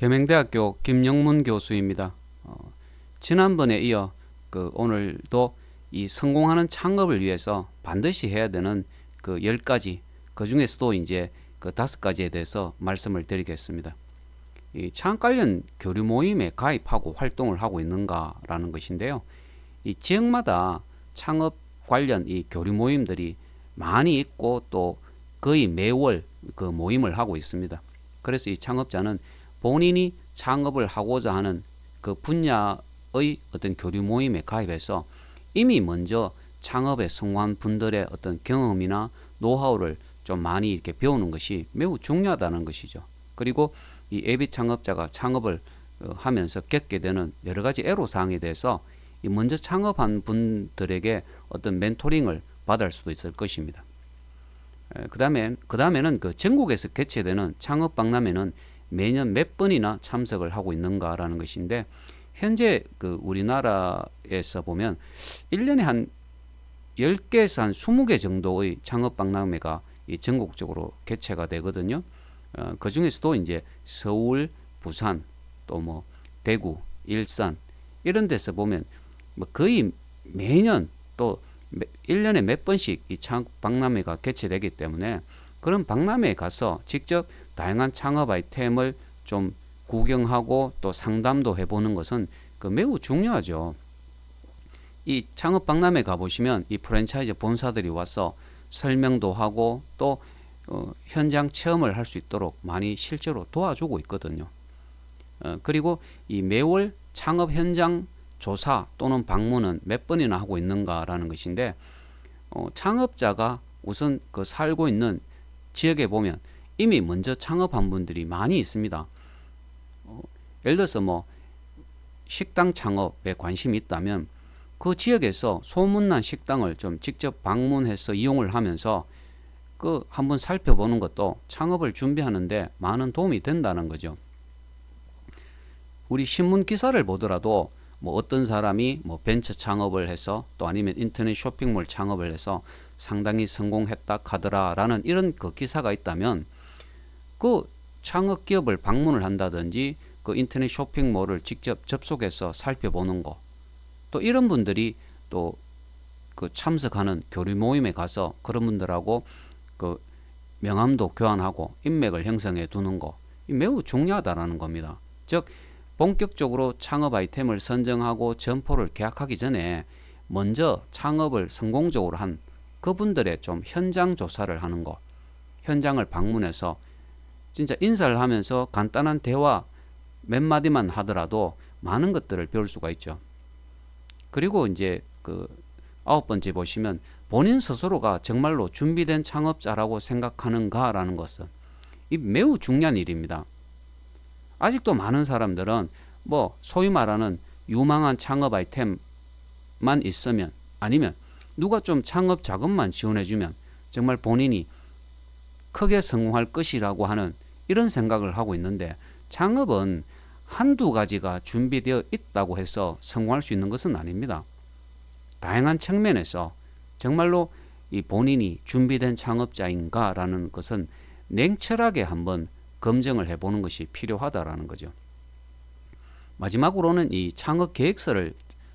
계명대학교 김영문 교수입니다. 어, 지난번에 이어 그 오늘도 이 성공하는 창업을 위해서 반드시 해야 되는 그 10가지 그 중에서도 이제 그 다섯 가지에 대해서 말씀을 드리겠습니다. 이 창업 관련 교류 모임에 가입하고 활동을 하고 있는가라는 것인데요. 이 지역마다 창업 관련 이 교류 모임들이 많이 있고 또 거의 매월 그 모임을 하고 있습니다. 그래서 이 창업자는 본인이 창업을 하고자 하는 그 분야의 어떤 교류 모임에 가입해서 이미 먼저 창업에 성공한 분들의 어떤 경험이나 노하우를 좀 많이 이렇게 배우는 것이 매우 중요하다는 것이죠. 그리고 이 예비 창업자가 창업을 어, 하면서 겪게 되는 여러 가지 애로 사항에 대해서 이 먼저 창업한 분들에게 어떤 멘토링을 받을 수도 있을 것입니다. 그 다음에 그 다음에는 그 전국에서 개최되는 창업 박람회는 매년 몇 번이나 참석을 하고 있는가라는 것인데 현재 그 우리나라에서 보면 1년에 한 10개에서 한 20개 정도의 창업 박람회가 이 전국적으로 개최가 되거든요. 어, 그 중에서도 이제 서울, 부산, 또 뭐 대구, 일산 이런 데서 보면 뭐 거의 매년 또 1년에 몇 번씩 이 창업 박람회가 개최되기 때문에 그런 박람회에 가서 직접 다양한 창업 아이템을 좀 구경하고 또 상담도 해보는 것은 그 매우 중요하죠. 이 창업 박람회 가보시면 이 프랜차이즈 본사들이 와서 설명도 하고 또 어, 현장 체험을 할 수 있도록 많이 실제로 도와주고 있거든요. 어, 그리고 이 매월 창업 현장 조사 또는 방문은 몇 번이나 하고 있는가라는 것인데 어, 창업자가 우선 그 살고 있는 지역에 보면 이미 먼저 창업한 분들이 많이 있습니다. 어, 예를 들어서 뭐 식당 창업에 관심이 있다면 그 지역에서 소문난 식당을 좀 직접 방문해서 이용을 하면서 그 한번 살펴보는 것도 창업을 준비하는데 많은 도움이 된다는 거죠. 우리 신문 기사를 보더라도 뭐 어떤 사람이 뭐 벤처 창업을 해서 또 아니면 인터넷 쇼핑몰 창업을 해서 상당히 성공했다 카더라라는 이런 그 기사가 있다면 그 창업 기업을 방문을 한다든지 그 인터넷 쇼핑몰을 직접 접속해서 살펴보는 거. 또 이런 분들이 또 그 참석하는 교류 모임에 가서 그런 분들하고 그 명함도 교환하고 인맥을 형성해 두는 거. 매우 중요하다라는 겁니다. 즉 본격적으로 창업 아이템을 선정하고 점포를 계약하기 전에 먼저 창업을 성공적으로 한 그분들의 좀 현장 조사를 하는 거. 현장을 방문해서 진짜 인사를 하면서 간단한 대화 몇 마디만 하더라도 많은 것들을 배울 수가 있죠. 그리고 이제 그 아홉 번째 보시면 본인 스스로가 정말로 준비된 창업자라고 생각하는가라는 것은 이 매우 중요한 일입니다. 아직도 많은 사람들은 뭐 소위 말하는 유망한 창업 아이템만 있으면 아니면 누가 좀 창업 자금만 지원해주면 정말 본인이 크게 성공할 것이라고 하는 이런 생각을 하고 있는데 창업은 한두 가지가 준비되어 있다고 해서 성공할 수 있는 것은 아닙니다. 다양한 측면에서 정말로 이 본인이 준비된 창업자인가라는 것은 냉철하게 한번 검증을 해보는 것이 필요하다라는 거죠. 마지막으로는 이 창업 계획서를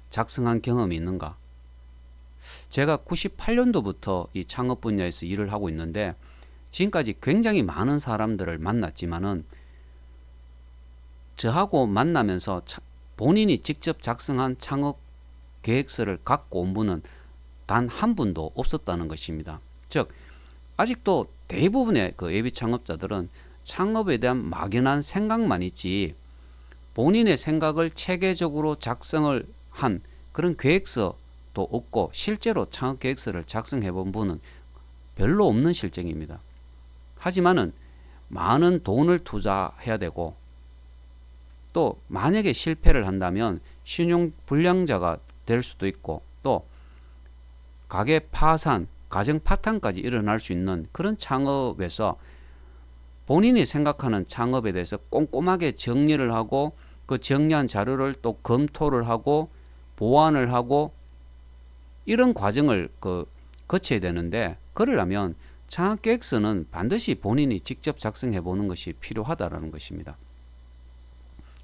작성한 경험이 있는가? 제가 98년도부터 이 창업 분야에서 일을 하고 있는데 지금까지 굉장히 많은 사람들을 만났지만은 저하고 만나면서 본인이 직접 작성한 창업 계획서를 갖고 온 분은 단 한 분도 없었다는 것입니다. 즉 아직도 대부분의 그 예비 창업자들은 창업에 대한 막연한 생각만 있지 본인의 생각을 체계적으로 작성을 한 그런 계획서도 없고 실제로 창업 계획서를 작성해 본 분은 별로 없는 실정입니다. 하지만은 많은 돈을 투자해야 되고 또 만약에 실패를 한다면 신용 불량자가 될 수도 있고 또 가게 파산, 가정 파탄까지 일어날 수 있는 그런 창업에서 본인이 생각하는 창업에 대해서 꼼꼼하게 정리를 하고 그 정리한 자료를 또 검토를 하고 보완을 하고 이런 과정을 그 거쳐야 되는데 그러려면 창업 계획서는 반드시 본인이 직접 작성해 보는 것이 필요하다라는 것입니다.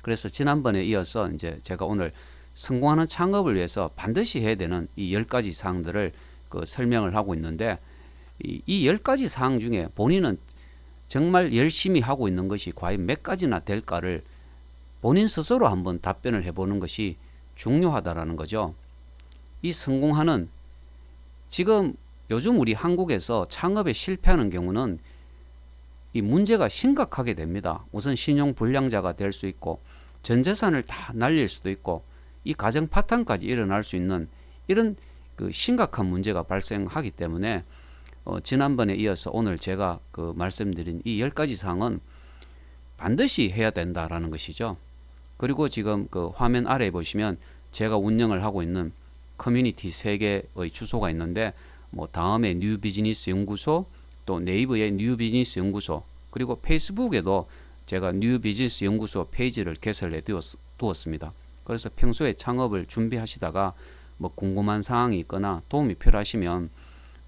그래서 지난번에 이어서 이제 제가 오늘 성공하는 창업을 위해서 반드시 해야 되는 이 열 가지 사항들을 그 설명을 하고 있는데 이 열 가지 사항 중에 본인은 정말 열심히 하고 있는 것이 과연 몇 가지나 될까를 본인 스스로 한번 답변을 해보는 것이 중요하다라는 거죠. 이 성공하는 지금 요즘 우리 한국에서 창업에 실패하는 경우는 이 문제가 심각하게 됩니다. 우선 신용 불량자가 될 수 있고 전 재산을 다 날릴 수도 있고 이 가정 파탄까지 일어날 수 있는 이런 그 심각한 문제가 발생하기 때문에 어, 지난번에 이어서 오늘 제가 그 말씀드린 이 열 가지 사항은 반드시 해야 된다라는 것이죠. 그리고 지금 그 화면 아래에 보시면 제가 운영을 하고 있는 커뮤니티 세 개의 주소가 있는데 뭐 다음에 뉴 비즈니스 연구소 또 네이버의 뉴 비즈니스 연구소 그리고 페이스북에도 제가 뉴 비즈니스 연구소 페이지를 개설해 두었습니다. 그래서 평소에 창업을 준비하시다가 뭐 궁금한 사항이 있거나 도움이 필요하시면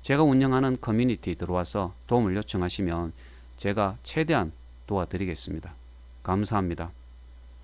제가 운영하는 커뮤니티 들어와서 도움을 요청하시면 제가 최대한 도와드리겠습니다. 감사합니다.